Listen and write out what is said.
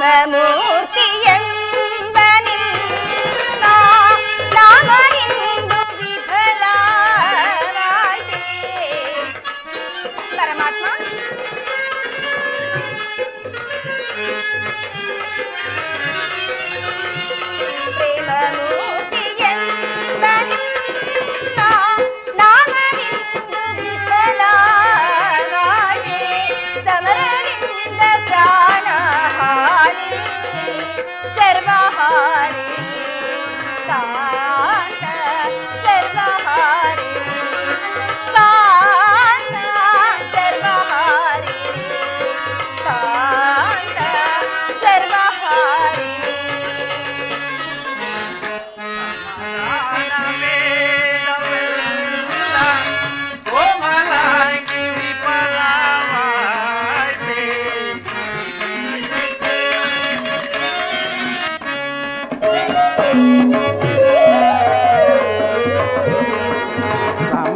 ಶಿವಮೂರ್ತಿ ಎಂಬನಿಂದ ನಾಮನಿಂದು ವಿಫಲಾಯಿತೆ ಪರಮಾತ್ಮ ಪ್ರೇಮಮೂ ಸರ್ವಹಾರಿ ತಾ